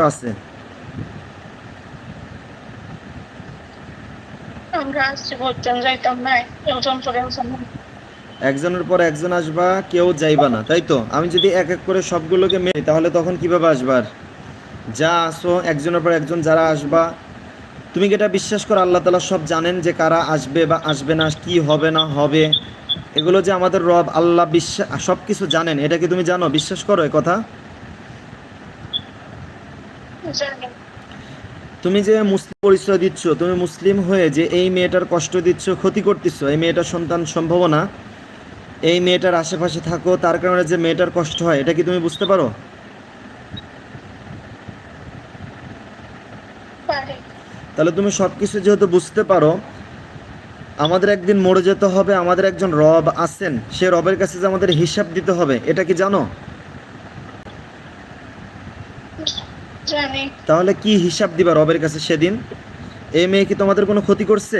আছে। একজনের পর একজন আসবা কেউ যাইবা না তাই তো? আমি যদি এক এক করে সবগুলোকে মেরে তাহলে তখন কীভাবে আসবার? যা আসো একজনের পর একজন যারা আসবা তুমি কি এটা বিশ্বাস করো আল্লাহ তালা সব জানেন যে কারা আসবে বা আসবে না কি হবে না হবে? এগুলো যে আমাদের রব আল্লাহ বিশ্বাস সব কিছু জানেন এটা কি তুমি জানো? বিশ্বাস করো এ কথা? তুমি যে মুসলিম পরিচয় দিচ্ছ তুমি মুসলিম হয়ে যে এই মেয়েটার কষ্ট দিচ্ছ ক্ষতি করতেছ এই মেয়েটার সন্তান সম্ভাবনা এই মেয়েটার আশেপাশে থাকো তার কারণে যে মেয়েটার কষ্ট হয় এটা কি তুমি বুঝতে পারো? তাহলে তুমি সব কিছু যেহেতু বুঝতে পারো আমাদের একদিন মরে যেতে হবে আমাদের একজন রব আছেন সে রবের কাছে যে আমাদের হিসাব দিতে হবে এটা কি জানো জানি তাহলে কি হিসাব দিবা রবের কাছে সেদিন? এই মেয়ে কি তোমাদের কোনো ক্ষতি করছে?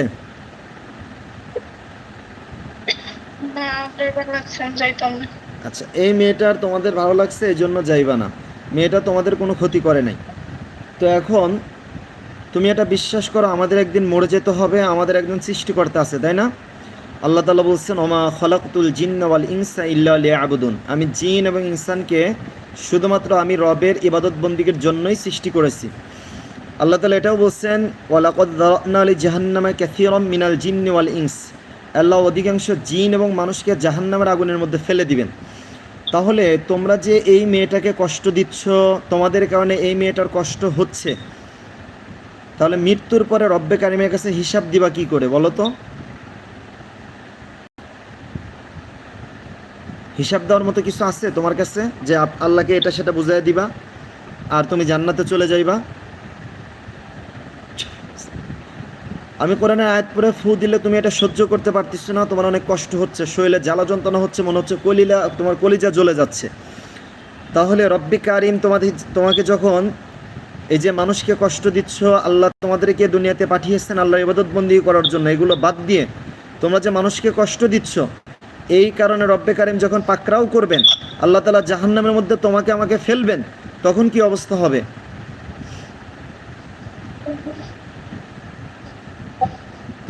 আচ্ছা এই মেয়েটার তোমাদের ভালো লাগছে এই জন্য যাইবা না। মেয়েটা তোমাদের কোনো ক্ষতি করে নাই। তো এখন তুমি এটা বিশ্বাস করো আমাদের একদিন মরে যেতে হবে আমাদের একজন সৃষ্টিকর্তা আছে তাই না? আল্লাহ তালা বলছেন ওমা খলাকুল জিন ওয়াল ইনসা ইল্লা আবুদুন আমি জিন এবং ইনসানকে শুধুমাত্র আমি রবের ইবাদত বন্দিকের জন্যই সৃষ্টি করেছি। আল্লাহ তালা এটাও বলছেন, ওয়ালাকদ আলী জাহান্নামা ক্যাথিরম মিনাল জিন ওয়াল ইনস। আল্লাহ অধিকাংশ জিন এবং মানুষকে জাহান্নামের আগুনের মধ্যে ফেলে দিবেন। তাহলে তোমরা যে এই মেয়েটাকে কষ্ট দিচ্ছ, তোমাদের কারণে এই মেয়েটার কষ্ট হচ্ছে। তাহলে মৃত্যুর পরে রব্বে কারিমের কাছে হিসাব দিবা কি করে বলো তো? হিসাব দেওয়ার মতো কিছু আছে তোমার কাছে? যে আল্লাহকে এটা সেটা বুঝাই দিবা, আর তুমি জান্নাতে চলে যাইবা। আমি কোরআনের আয়াত পরে ফু দিলে তুমি এটা সহ্য করতে পারতেছো না, তোমার অনেক কষ্ট হচ্ছে, শরীরে জ্বালা যন্ত্রণা হচ্ছে, মনে হচ্ছে কলিলা তোমার কলিজা জ্বলে যাচ্ছে। তাহলে রব্বি কারিম তোমাদের তোমাকে যখন এই যে মানুষকে কষ্ট দিচ্ছ, আল্লাহ তোমাদেরকে দুনিয়াতে পাঠিয়েছেন আল্লাহ ইবাদতবন্দি করার জন্য, এগুলো বাদ দিয়ে তোমরা যে মানুষকে কষ্ট দিচ্ছ এই কারণে রব্বে কারিম যখন পাকরাও করবেন, আল্লাহ তালা জাহান্নামের মধ্যে তোমাকে আমাকে ফেলবেন, তখন কি অবস্থা হবে?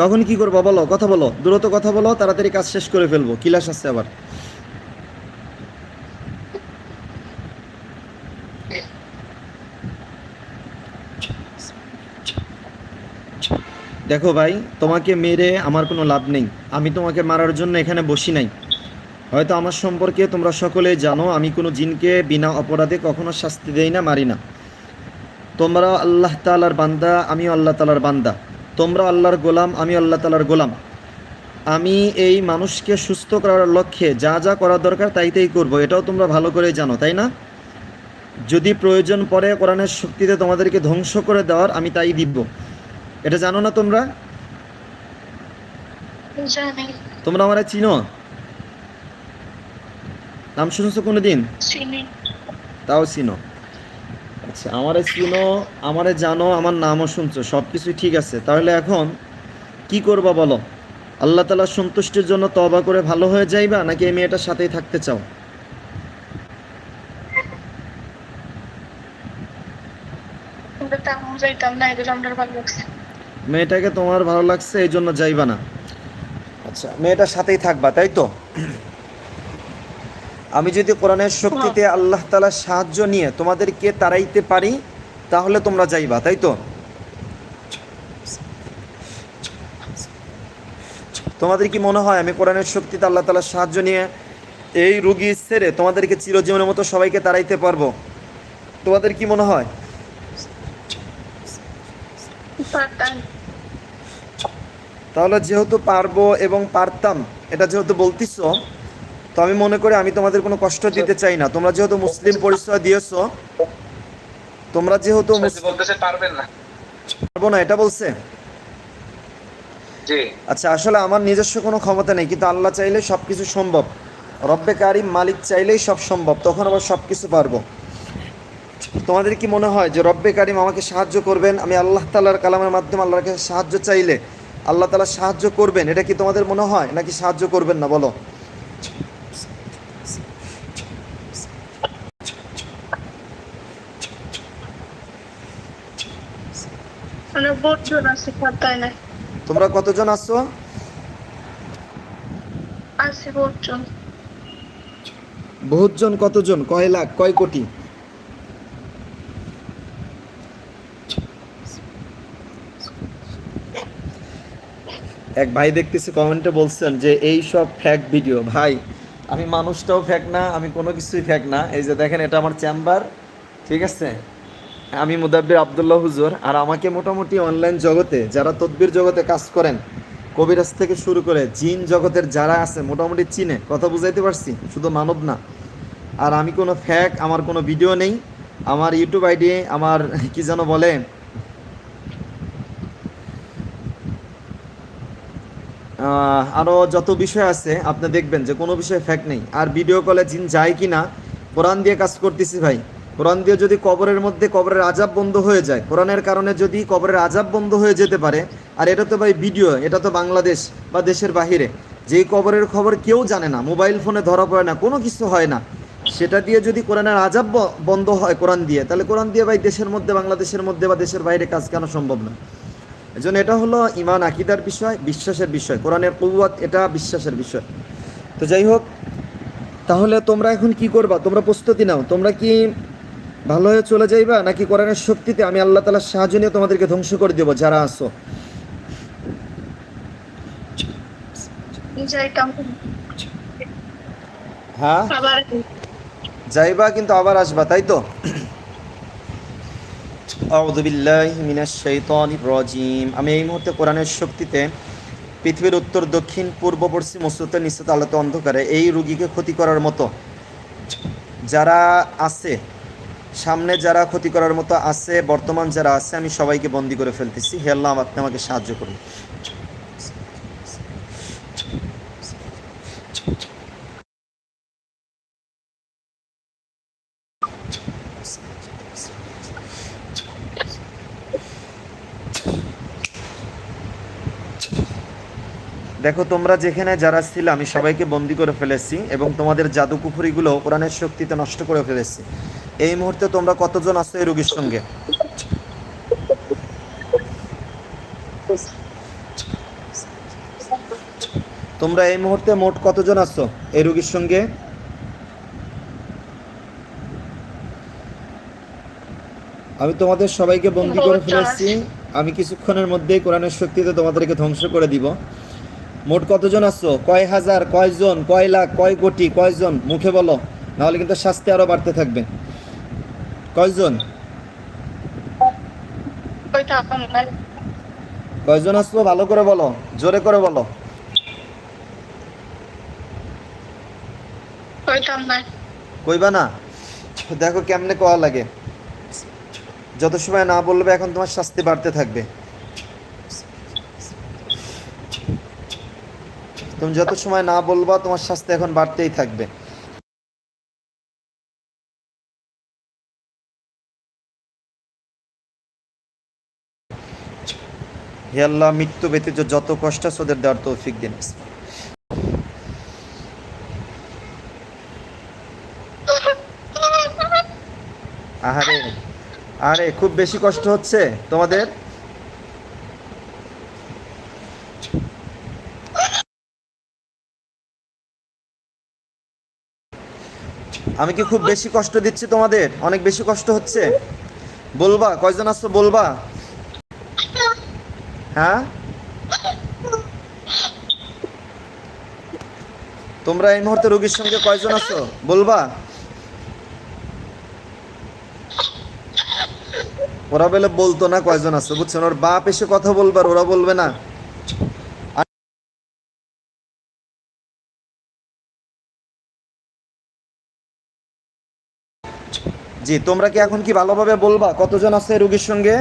তখন কি করব বলো, কথা বলো, দ্রুত কথা বলো, তাড়াতাড়ি কাজ শেষ করে ফেলব কিলাস আছে আবার? দেখো ভাই, তোমাকে মেরে আমার কোনো লাভ নেই। আমি তোমাকে মারার জন্য এখানে বসি নাই। হয়তো আমার সম্পর্কে তোমরা সকলেই জানো, আমি কোনো জিনকে বিনা অপরাধে কখনো শাস্তি দেই না, মারি না। তোমরা আল্লাহ তালার বান্দা, আমিও আল্লাহ তালার বান্দা। তোমরা আল্লাহর গোলাম আমি আল্লাহ তালার গোলাম। আমি এই মানুষকে সুস্থ করার লক্ষ্যে যা যা করা দরকার তাই তাই করব, এটাও তোমরা ভালো করে জানো, তাই না? যদি প্রয়োজন পড়ে কোরআনের শক্তিতে তোমাদেরকে ধ্বংস করে দেওয়ার, আমি তাই দিব। এটা জানো না তোমরা? তোমরা আমার চিনো? নাম শুনেছো কোনো দিন তাও চিনো। আচ্ছা আমারে চিনো আমারে জানো আমার নামও শুনছো সব কিছুই ঠিক আছে। তাহলে এখন কি করবা বলো? আল্লাহ তালার সন্তুষ্টির জন্য তবা করে ভালো হয়ে যাইবা নাকি এই মেয়েটার সাথেই থাকতে চাও? ভালো লাগছে। মেয়েটাকে তোমার ভালো লাগছে এই জন্য যাইবা না। আচ্ছা মেয়েটার সাথেই থাকবা তাই তো? আমি যদি কোরআনের শক্তিতে আল্লাহ তালার সাহায্য নিয়ে তোমাদেরকে তাড়াইতে পারি তাহলে তোমরা যাইবা তাই তো? তোমাদের কি মনে হয় আমি কোরআনের শক্তিতে আল্লাহ তালার সাহায্য নিয়ে এই রুগী ছেড়ে তোমাদেরকে চিরজীবনের মতো সবাইকে তাড়াইতে পারব? তোমাদের কি মনে হয়? তাহলে যেহেতু পারব এবং পারতাম এটা যেহেতু বলতিস তো আমি মনে করি আমি তোমাদের কোনো কষ্ট দিতে চাই না। তোমরা যেহেতু মুসলিম পরিচয় দিয়েছ তোমরা যেহেতু বলতেছে পারবেন না। পারব না এটা বলছে? আচ্ছা আসলে আমার নিজস্ব কোনো ক্ষমতা নেই কিন্তু আল্লাহ চাইলে সব কিছু সম্ভব। রব্বে কারিম মালিক চাইলেই সব সম্ভব তখন আবার সব কিছু পারব। তোমাদের কি মনে হয় যে রব্বে কারিম আমাকে সাহায্য করবেন? আমি আল্লাহ তালার কালামের মাধ্যমে আল্লাহর কাছে সাহায্য চাইলে আল্লাহ তালা সাহায্য করবেন এটা কি তোমাদের মনে হয় নাকি সাহায্য করবেন না বলো। মানে তোমরা কতজন আসছো বর্জন। বহুতজন কতজন? কয় লাখ কয় কোটি? এক ভাই দেখতেছি কমেন্টে বলছেন যে, এই সব ফ্যাক ভিডিও ভাই, আমি মানুষটাও ফ্যাক না, আমি কোনো কিছুই ফ্যাক না। এই যে দেখেন, এটা আমার চেম্বার ঠিক আছে? আমি মুদাব্বির আবদুল্লাহ হুজুর, আর আমাকে মোটামুটি অনলাইন জগতে, যারা তদবির জগতে কাজ করেন, কবিরাজ থেকে শুরু করে জিন জগতের যারা আছে, মোটামুটি চিনে, কথা বুঝাইতে পারছি, শুধু মানব না। আর আমি কোনো ফ্যাক আমার কোনো ভিডিও নেই, আমার ইউটিউব আইডি আমার, কি যেন বলে আহ, আরও যত বিষয় আছে আপনি দেখবেন যে কোনো বিষয়ে ফ্যাক নেই। আর ভিডিও কলে জিন যায় কি না কোরআন দিয়ে কাজ করতেছি ভাই। কোরআন দিয়ে যদি কবরের মধ্যে কবরের আজাব বন্ধ হয়ে যায় কোরআনের কারণে যদি কবরের আজাব বন্ধ হয়ে যেতে পারে আর এটা তো ভাই ভিডিও এটা তো বাংলাদেশ বা দেশের বাহিরে। যেই কবরের খবর কেউ জানে না মোবাইল ফোনে ধরা পড়ে না কোনো কিছু হয় না। সেটা দিয়ে যদি কোরআনের আজাব বন্ধ হয় কোরআন দিয়ে তাহলে কোরআন দিয়ে ভাই দেশের মধ্যে বাংলাদেশের মধ্যে বা দেশের বাইরে কাজ কেন সম্ভব না? এজন্য এটা হলো ইমান আকিদার বিষয় বিশ্বাসের বিষয়। কোরআনের কৌয়াত এটা বিশ্বাসের বিষয়। তো যাই হোক তাহলে তোমরা এখন কি করবা? তোমরা প্রস্তুতি নাও। তোমরা কি ভালো হয়ে চলে যাইবা নাকি কোরআনের শক্তিতে আমি আল্লাহ তালার সাহায্য নিয়ে তোমাদেরকে ধ্বংস করে দেবো যারা আসো হ্যাঁ? যাইবা কিন্তু আবার আসবা তাই তো আউযু বিল্লাহি মিনাশ শাইতানির রাজিম। আমি এই মুহূর্তে কোরআনের শক্তিতে পৃথিবীর উত্তর, দক্ষিণ, পূর্ব, পশ্চিম, উচ্চতে নিশ্চিত আলোতে অন্ধকারে এই রুগীকে ক্ষতি করার মতো যারা আছে, সামনে যারা ক্ষতি করার মতো আছে, বর্তমান যারা আছে, আমি সবাইকে বন্দি করে ফেলতেছি। হে আল্লাহ, আপনি আমাকে সাহায্য করুন। দেখো তোমরা যেখানে যারা ছিল আমি সবাইকে বন্দি করে ফেলেছি এবং তোমাদের জাদু কুফুরিগুলো কোরআনের শক্তিতে নষ্ট করে ফেলেছি। এই মুহূর্তে তোমরা কতজন আছো এই রোগীর সঙ্গে? তোমরা এই মুহূর্তে মোট কতজন আছো এই রোগীর সঙ্গে? আমি তোমাদের সবাইকে বন্দি করে ফেলেছি। আমি কিছুক্ষণের মধ্যেই কোরআনের শক্তিতে তোমাদেরকে ধ্বংস করে দিব। মোট কতজন আছো? কয় হাজার কয়জন কয় লাখ কয় কোটি কয়জন? মুখে বলো নাহলে কিন্তু শাস্তি আরও বাড়তে থাকবে। কয়জন? কয়জন আসলো ভালো করে বলো জোরে করে বলো। কইবা না দেখো কেমনে কওয়া লাগে। যত সময় না বলবে এখন তোমার শাস্তি বাড়তে থাকবে। তুমি যত সময় না বলবা, তোমার শাস্তি এখন বাড়তেই থাকবে। হে আল্লাহ, মৃত্যু ব্যতীত যত কষ্ট আছে ওদের দেওয়ার তৌফিক দিন। আহারে, আরে, খুব বেশি কষ্ট হচ্ছে তোমাদের? আমি কি খুব বেশি কষ্ট দিচ্ছি তোমাদের? অনেক বেশি কষ্ট হচ্ছে? বলবা, কয়জন আসছো বলবা? হ্যাঁ? তোমরা এই মুহূর্তে রোগীর সঙ্গে কয়জন আছো? বলবা? ওরা বলে বলতো না কয়জন আছো, বুঝছেন? ওর বাপ এসে কথা বলবে আর ওরা বলবে না। জি, তোমরা কি এখন কি ভালোভাবে বলবা? কতজন আছে রোগীর সঙ্গে?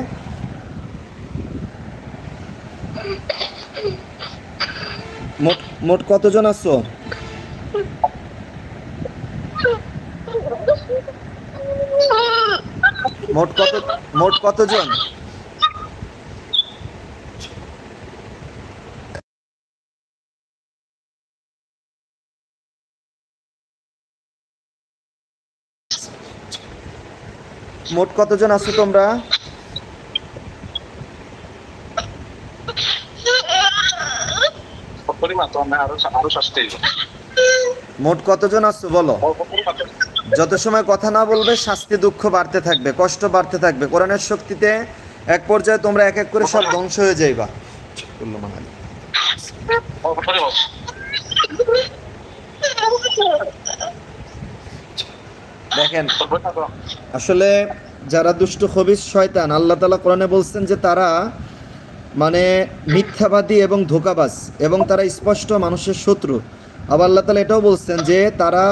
মোট মোট কতজন আছো? মোট কত, মোট কতজন? মোট কতজন আছো তোমরা? মোট কতজন আছো বলো? যত সময় কথা না বলবে শাস্তি দুঃখ বাড়তে থাকবে কষ্ট বাড়তে থাকবে। কোরআনের শক্তিতে এক পর্যায়ে তোমরা এক এক করে সব ধ্বংস হয়ে যাইবা। দেখেন আসলে যারা দুষ্ট খবিস শয়তান, আল্লাহ তালা কোরআনে বলছেন যে তারা মানে মিথ্যাবাদী এবং ধোকাবাজ এবং তারা স্পষ্ট মানুষের শত্রু। আবার আল্লাহ তালা এটাও বলছেন যে তারা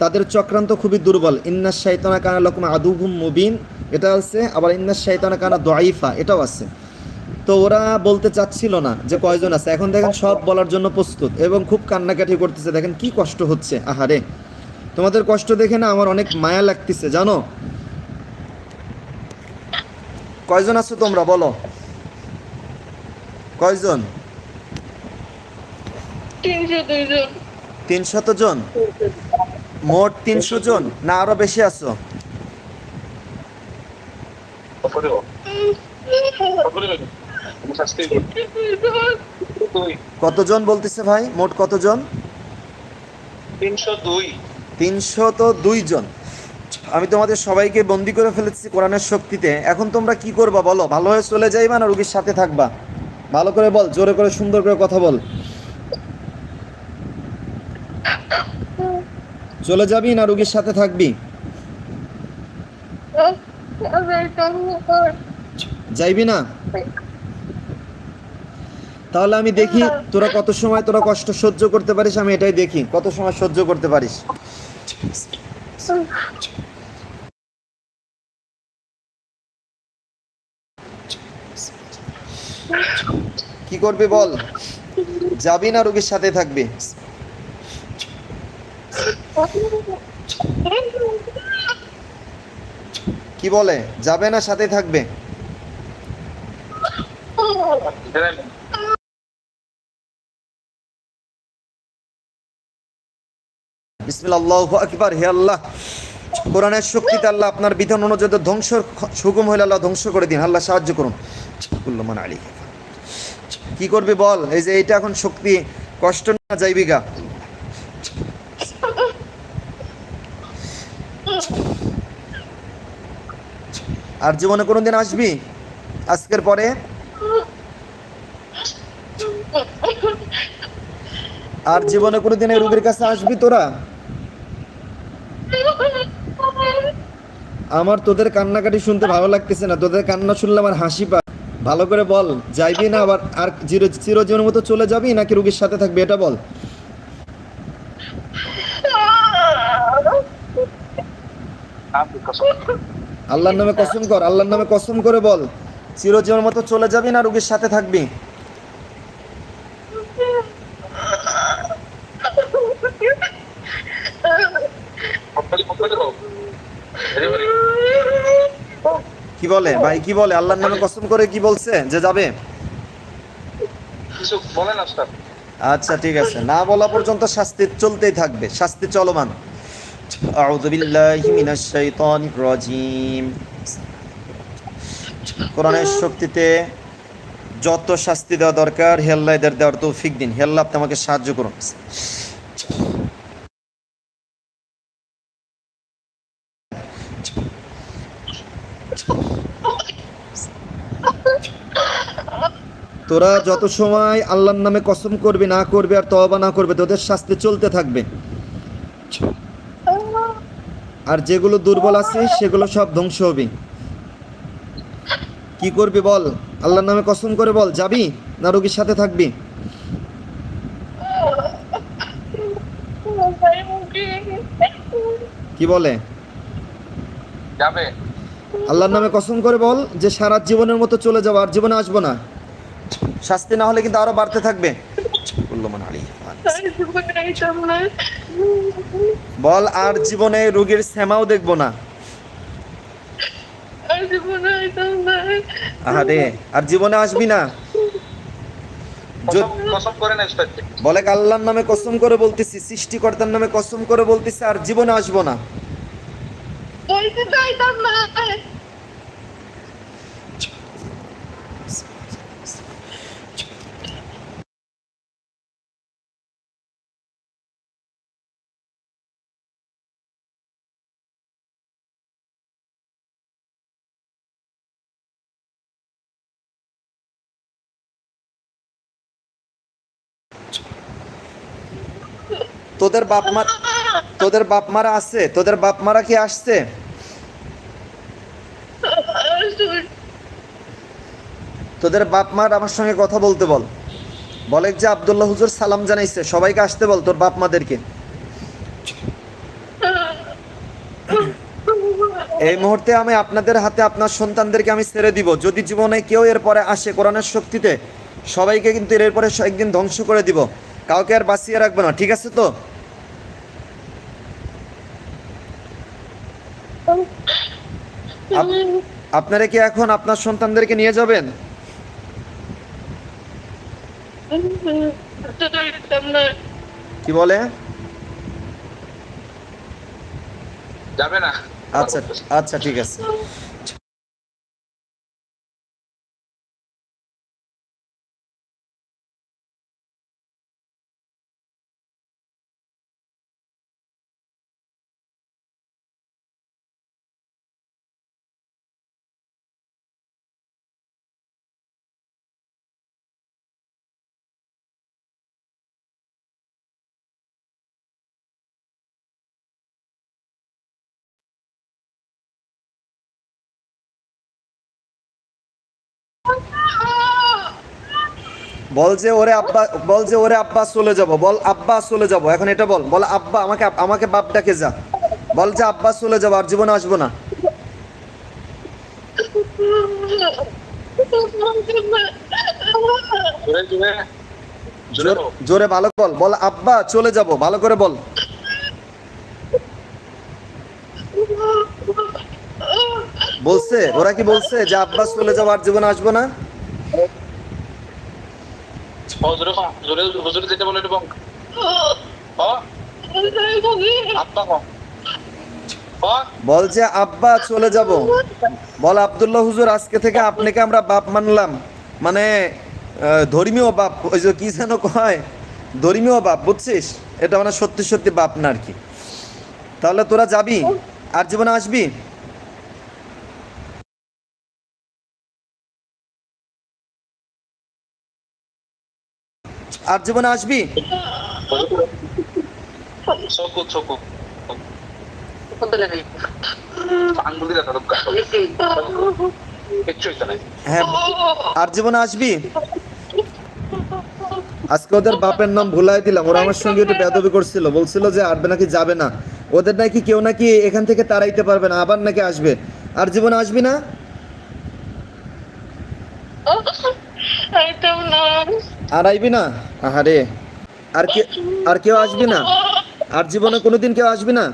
তাদের চক্রান্ত খুবই দুর্বল। ইন্নাস শাইতানা কানা লকমা আদুহুম মুবিন। এটা আছে, আবার ইন্নাস শাইতানা কানা দোয়াইফা এটাও আছে। তো ওরা বলতে চাচ্ছিল না যে কয়জন আছে। এখন দেখেন সব বলার জন্য প্রস্তুত এবং খুব কান্নাকাটি করতেছে। দেখেন কি কষ্ট হচ্ছে। আহারে। তোমাদের কষ্ট দেখে না আমার অনেক মায়া লাগতেছে, জানো? কয়জন আছো তোমরা বলো। কয়জন? তিনশত জন? মোট তিনশো জন না আরও বেশি আছো? দুই কতজন বলতেছে ভাই? মোট কতজন? তিনশো দুই। তিনশো তো দুইজন। আমি তোমাদের সবাইকে বন্দি করে ফেলেছি কোরআনের শক্তিতে। এখন তোমরা কি করবা বলো? ভালো হয়ে চলে যাইবা না রুগীর সাথে থাকবা? ভালো করে বল, জোরে করে, সুন্দর করে কথা বল। চলে যাবি না রুগীর সাথে থাকবি? যাইবি না? তাহলে আমি দেখি তোরা কত সময় তোরা কষ্ট সহ্য করতে পারিস, আমি এটাই দেখি। কত সময় সহ্য করতে পারিস? কি করবি বল? যাবি না রুগীর সাথে থাকবি? কি বলে? যাবে না সাথে থাকবে? কোরআনের আল্লাহ আপনার বিধান অনুযায়ী ধ্বংস হুকুম হইলে আল্লাহ ধ্বংস করে দিন। আল্লাহ সাহায্য করুন। আলী। কি করবি বল? এই যে এটা এখন শক্তি, কষ্ট না যাইবি গা। আর জীবনে কোনোদিন আসবি? আজকের পরে? আর জীবনে কোনোদিন এই রুগীর কাছে আসবি তোরা? আমার তোদের কান্নাকাটি শুনতে ভালো লাগতেছে না। তোদের কান্না শুনলে আমার হাসি পায়। ভালো করে বল, যাইবি না আবার আর চির চিরজীবনের মতো চলে যাবি নাকি রুগীর সাথে থাকবি, এটা বল। আল্লাহর নামে কসম কর, আল্লাহর নামে কসম করে বল, চিরজীবনের মতো চলে যাবি না রুগীর সাথে থাকবি। কি বলে? ভাই কি বলে? আল্লাহর নামে কসম করে কি বলছে? যে যাবে? কিছু বলেন আচ্ছা ঠিক আছে। না বলা পর্যন্ত শাস্তি চলতেই থাকবে। শাস্তি চলমান। আউযু বিল্লাহি মিনাশ শাইতানির রাজিম। কোরআনের শক্তিতে যত শাস্তি দেওয়া দরকার হে আল্লাহ এদের দেওয়ার তৌফিক দিন। হে আল্লাহ আপনি আমাকে সাহায্য করুন। তোরা যত সময় আল্লাহর নামে কসম করবে না করবে আর তবা না করবে তোদের শাস্তি চলতে থাকবে। আর যেগুলো দুর্বল আছে সেগুলো সব ধ্বংস হবে। কি করবি বল? আল্লাহর নামে কসম করে বল যাবি না রোগীর সাথে থাকবি? কি বলে? যাবে। আল্লাহর নামে কসম করে বল যে সারা জীবনের মতো চলে যাব আর জীবনে আসব না। শাস্তি না হলে কিন্তু আরও বাড়তে থাকবে। বল আর জীবনে রোগীর শ্যামাও দেখব না। আরে আর জীবনে আসবি না। কসম কসম করে না উস্তাদ বলে আল্লাহর নামে কসম করে বলতেছি সৃষ্টিকর্তার নামে কসম করে বলতেছি আর জীবনে আসব না। তোদের বাপ মা তোদের বাপ মারা আছে, তোদের বাপ মারা কি আসছে? তোদের বাপ মার আমার সঙ্গে কথা বলতে বল। বলে যে আব্দুল্লাহ হুজুর সালাম জানাইছে, সবাইকে আসতে বল তোর বাপ মাদেরকে। এই মুহূর্তে আমি আপনাদের হাতে আপনার সন্তানদেরকে আমি ছেড়ে দিব। যদি জীবনে কেউ এরপরে আসে কোরআনের শক্তিতে, সবাইকে কিন্তু এরপরে একদিন ধ্বংস করে দিব। কাউকে আর বাঁচিয়ে রাখবে না ঠিক আছে তো? আপ- আপনারা কি এখন আপনার সন্তানদেরকে নিয়ে যাবেন? কি বলে? যাবে না। আচ্ছা আচ্ছা ঠিক আছে। বল যে ওরে আব্বা বল যে ওরে আব্বা চলে যাব বল আব্বা চলে যাব। এখন এটা বল বল আব্বা আমাকে আমাকে বাপ ডাকে যা। বল যে আব্বা চলে যাব আর জীবনে আসব না। জোরে ভালো বল বল আব্বা চলে যাব ভালো করে বল। বলছে? ওরা কি বলছে যে আব্বা চলে যাব আর জীবনে আসব না? বলে যে আব্বা চলে যাব। বল আব্দুল্লাহ হুজুর আজকে থেকে আপনাকে আমরা বাপ মানলাম। মানে ধর্মীয় বাপ ওই যে কি যেন কয় ধর্মীয় বাপ বুঝছিস? এটা মানে সত্যি সত্যি বাপ না আর কি। তাহলে তোরা যাবি? আর জীবনে আসবি? আর জীবনে আসবি? হ্যাঁ আর জীবনে আসবি? আজকে ওদের বাপের নাম ভুলাই দিলাম। ওরা আমার সঙ্গে একটু বেদবি করছিল। বলছিল যে আসবে নাকি যাবে না। ওদের নাকি কেউ নাকি এখান থেকে তাড়াইতে পারবে না আবার নাকি আসবে। আর জীবনে আসবি না? আর আইবি না? আহারে। আর কে আর কেউ আসবি না? আর জীবনে কোনোদিন কেউ আসবি না?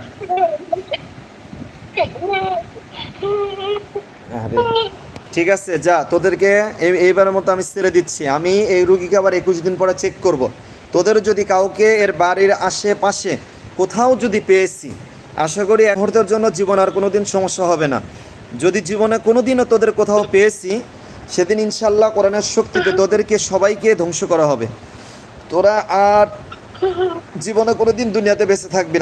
ঠিক আছে, যা, তোদেরকে এই- এইবারের মতো আমি ছেড়ে দিচ্ছি। আমি এই রুগীকে আবার একুশ দিন পরে চেক করব। তোদের যদি কাউকে এর বাড়ির আশেপাশে কোথাও যদি পেয়েছি, আশা করি এক মুহূর্তের জন্য জীবন আর কোনোদিন সমস্যা হবে না। যদি জীবনে কোনোদিনও তোদের কোথাও পেয়েছি সেদিন ইনশাল্লাহ কোরআনের শক্তিতে তোদেরকে সবাইকে ধ্বংস করা হবে। তোরা আর জীবনে কোনোদিন দুনিয়াতে বেঁচে থাকবি না।